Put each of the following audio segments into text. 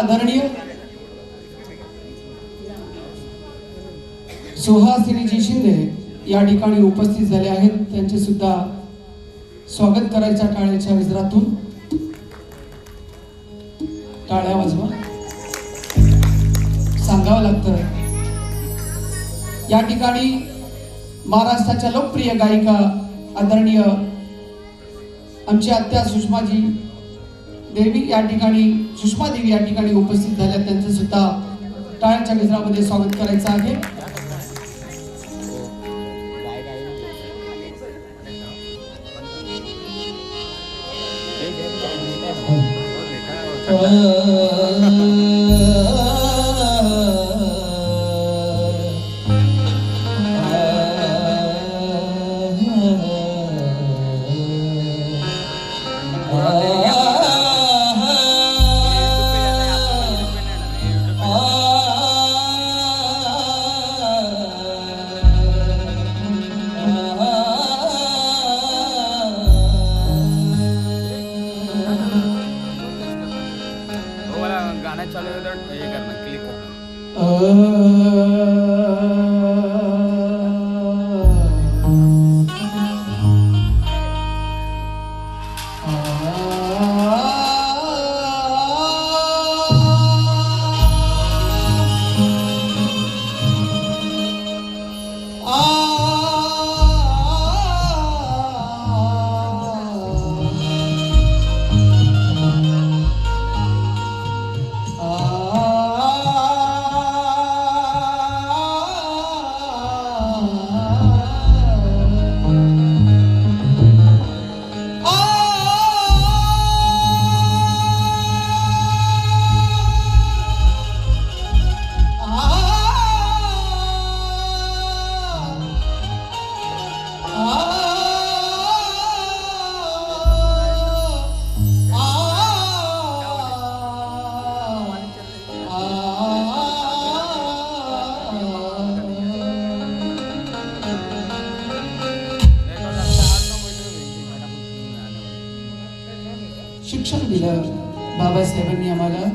आदरणीय सुहासिनीजी शिंदे या ठिकाणी उपस्थित झाले आहेत. त्यांचे सुद्धा स्वागत करायच्या टाळ्याच्या विजरातून. टाळ्या वाजवा. सांगावं लागतं. या ठिकाणी महाराष्ट्राच्या लोकप्रिय गायिका आदरणीय आमची आत्या सुषमाजी देवी या ठिकाणी सुषमा देवी या ठिकाणी उपस्थित झाल्या. त्यांचं सुद्धा टाळ्यांच्या गजरामध्ये स्वागत करायचं आहे. Oh. शिक्षण दिलं. बाबासाहेबांनी आम्हाला.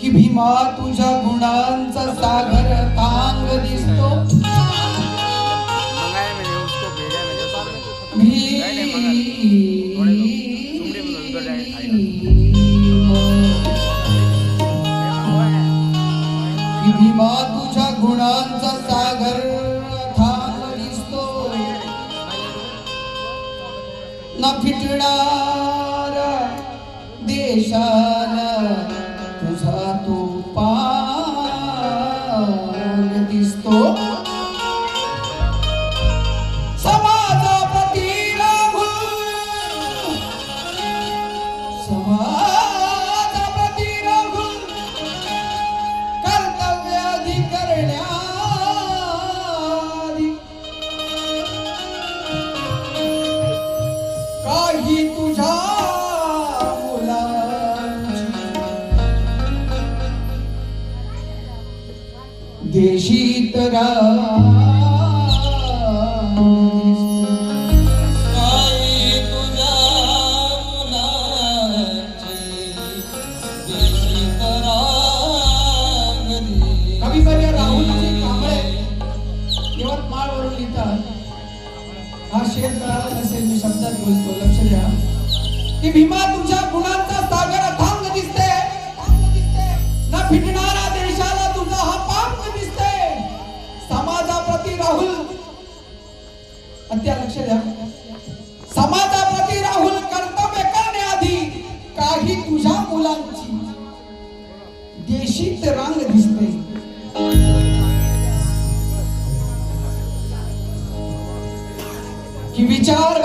की भीमा तुझ्या गुणांचा सागर तांग दिसतो. न फिटणार कविवर्य राहुलजी कांबळे यवतमाळवरून लिहितात. हा शेर कळाला नसेल मी शब्दात बोलतो. लक्ष द्या. की भीमा तुझ्या गुणांचा सागर अथांग दिसते. न फिटणारा देशाला तुझा हा पाप दिसते. समाजाप्रती राहुल. अत्या लक्ष द्या.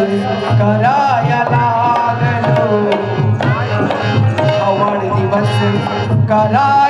कराया लागलो आवड दिवस कराया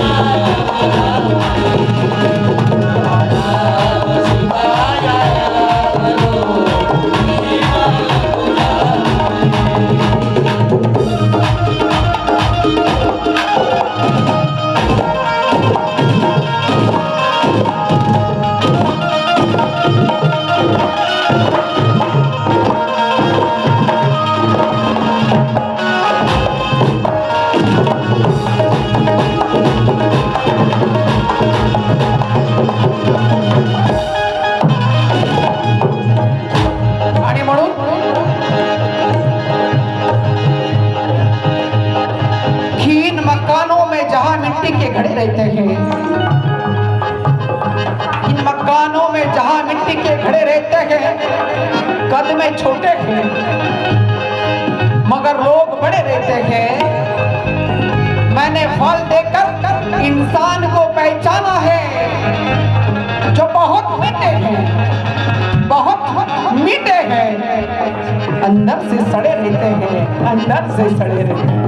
Oh, my God. मिट्टी के खड़े रहते हैं, कद में छोटे हैं, मगर लोग बड़े रहते हैं। मैंने फल देकर इंसान को पहचाना है, जो बहुत मीठे हैं, बहुत मीठे हैं। अंदर से सड़े रहते हैं, अंदर से सड़े रहते हैं।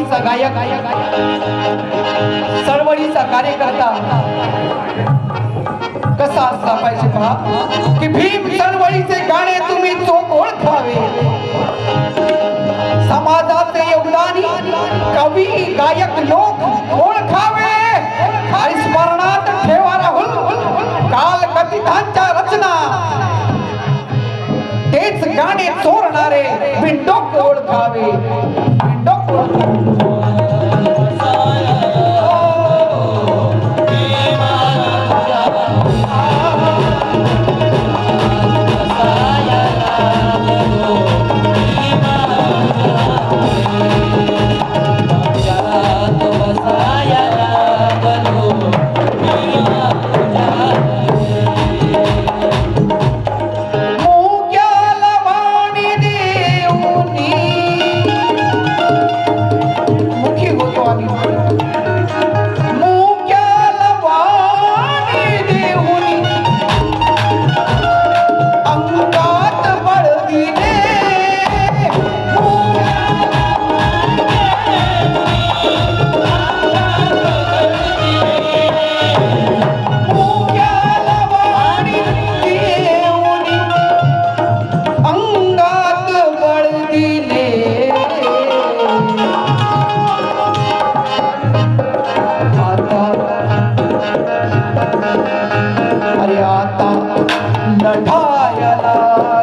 चळवळीचा गायक चळवळीचा कार्यकर्ता. कसा असला पाहिजे पहा कि भीम चळवळीचे गाणे तुम्ही चोख ओळखावे. समाजाचे योगदान कवी गायक लोक ओळखावे. आणि स्मरणात ठेवा राहुल काल कथितांच्या रचना. तेच गाणे चोरणारे बिंडोक ओळखावे. बिंडोक Gracias.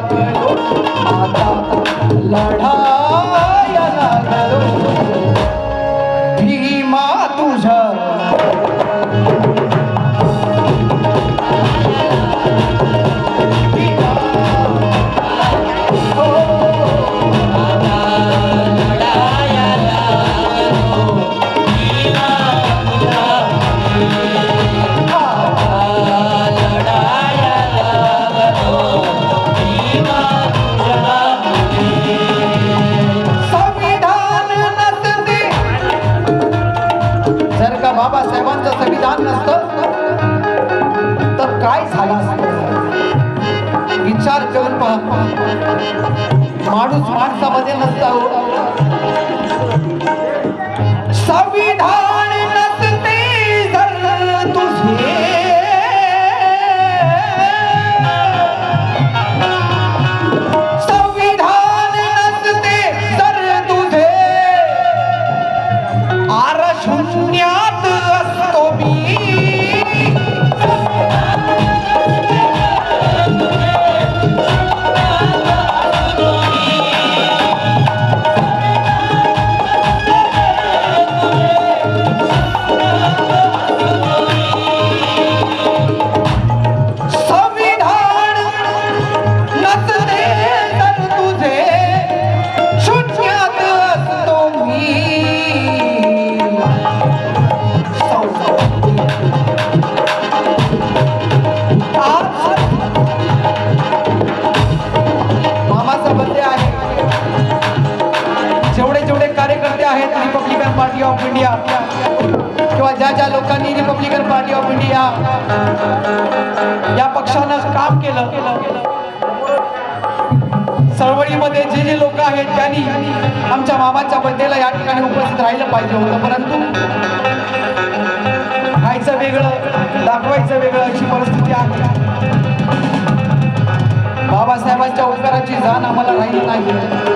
আধার Bị. पाहिजे होतं परंतु खायचं वेगळं दाखवायचं वेगळं अशी परिस्थिती आहे. बाबासाहेबांच्या उपकाराची जाण आम्हाला राहिली नाही.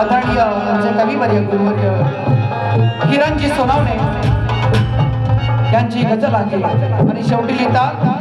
आदरणीय आमचे कविवर्य गुरुवर्य किरणजी सोनावणे यांची गजल आहे. आणि शेवटी लिहितात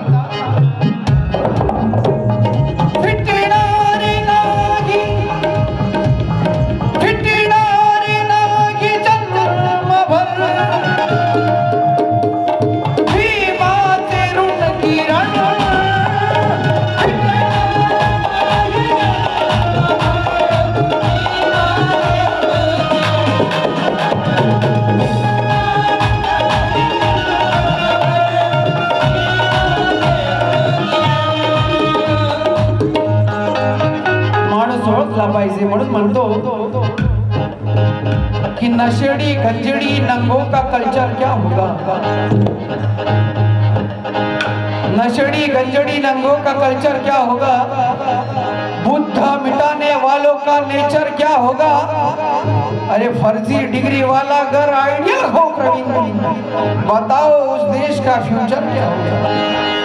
नशेडी गंजडी नंगो का कल्चर क्या होगा? नशेड़ी गंजड़ी नंगों का कल्चर क्या होगा? बुद्ध मिटाने वालों का नेचर क्या होगा? अरे फर्जी डिग्री वाला घर आइडियल हो, प्रवीण बताओ उस देश का फ्यूचर क्या होगा?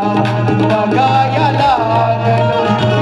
बघायला लागलो.